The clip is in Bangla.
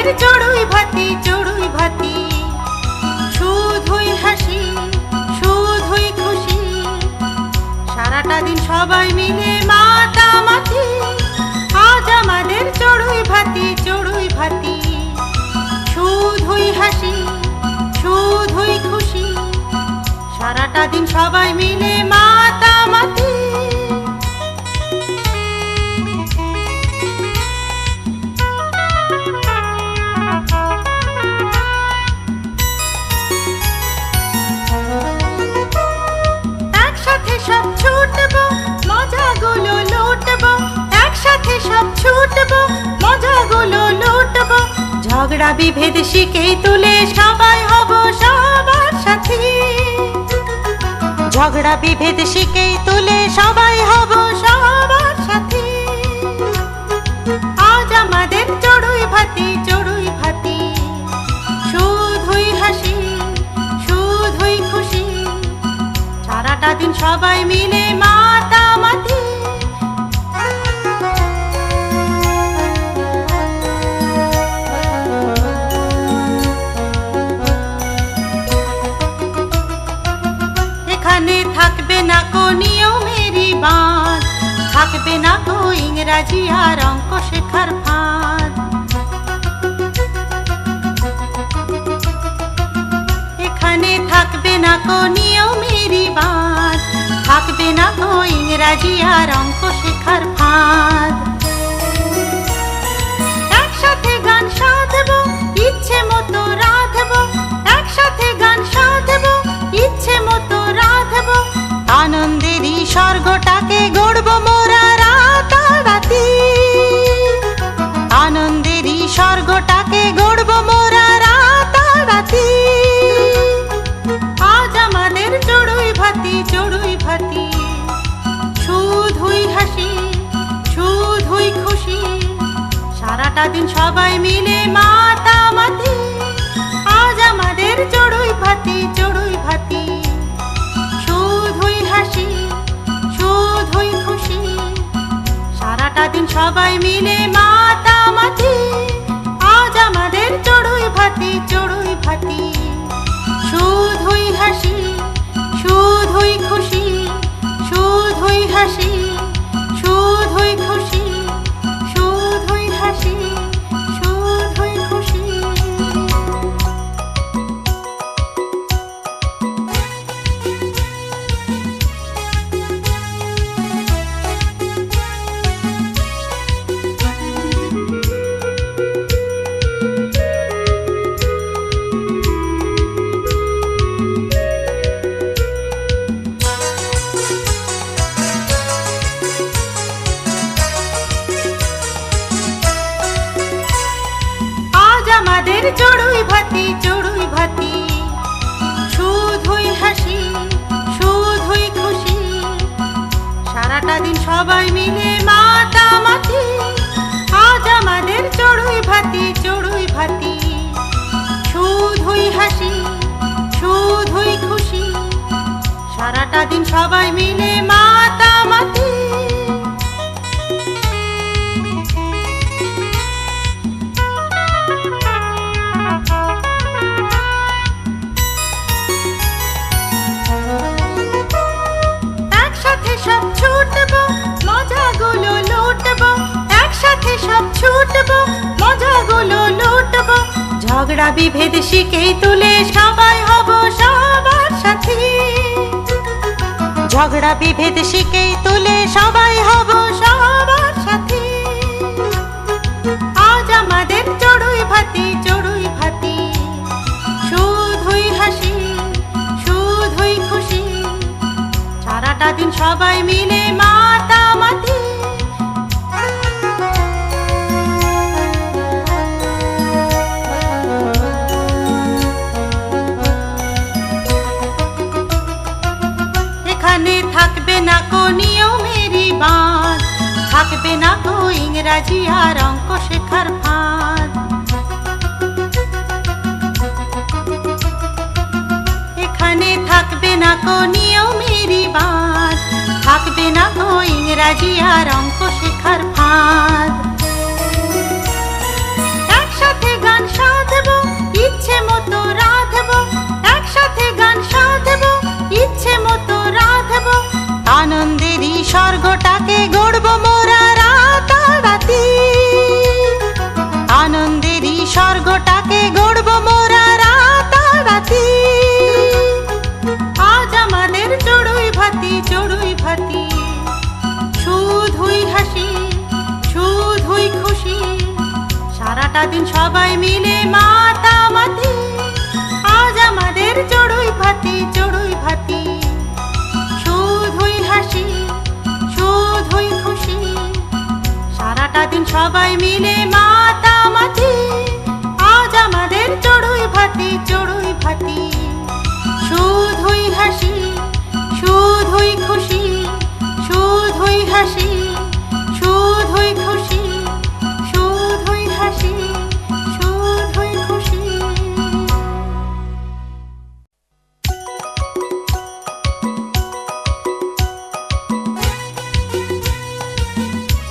আমাদের চড়ুই ভাতি চড়ুই ভাতি। শুধুই হাসি, শুধুই খুশি। সারাটা দিন সবাই মিলে মাতামাতি। আজ আমাদের চড়ুই ভাতি চড়ুই ভাতি। শুধুই হাসি, শুধুই খুশি। সারাটা দিন সবাই মিলে মাতামাতি। মজাগুলো লুটবো। ঝগড়া বিভেদ শিখে তুলে সবাই হব সবার সাথে। ঝগড়া বিভেদ শিখেই তুলে সবাই হব সবার সাথে। আজ আমাদের চড়ুই ভাতি চড়ুই ভাতি। শুধুই হাসি, শুধুই খুশি। সারাটা দিন সবাই মিলে মাতামাতি সারাটা দিন সবাই মিলে মাতামাতি। আজ আমাদের চড়ুই ভাতি চড়ুই ভাতি। শুধুই হাসি, শুধুই খুশি। সারাটা দিন সবাই মিলে মাতামাতি। আজ আমাদের চড়ুই ভাতি চড়ুই ভাতি। শুধুই হাসি আমাদের চড়ুই ভাতি চড়ুই ভাতি। শুধুই হাসি, শুধুই খুশি। সারাটা দিন সবাই মিলে মাতামাতি। আজ আমাদের চড়ুই ভাতি চড়ুই ভাতি। শুধুই হাসি, শুধুই খুশি। সারাটা দিন সবাই মিলে মাতামাতি। একসাথে ঝগড়া বিভেদ শিখেই তুলে সবাই হব সবার সাথে। ঝগড়া বিভেদ শিখেই তুলে সবাই হব সবার সাথে। আজ আমাদের চড়ুই ভাতি চড়ুই ভাতি। শুধুই হাসি, শুধুই খুশি। সারাটা দিন সবাই মিলে মাতামাতি। এখানে ইংরাজি আর অঙ্ক শেখার ফাঁদ। এখানে থাকবে না কো নিয়মেরই থাকবে না কো ইংরাজি আর অঙ্ক শেখার ফাঁদ। গান ইচ্ছে আনন্দেরই স্বর্গটাকে গড়বো সারাটা দিন সবাই মিলে মাতামাতি আজ আমাদের চড়ুই ভাতি চড়ুই ভাতি। শুধুই হাসি, শুধুই খুশি। সারাটা দিন সবাই মিলে মাতামাতি আজ আমাদের চড়ুই ভাতি চড়ুই ভাতি। শুধুই হাসি, শুধুই খুশি, শুধুই হাসি।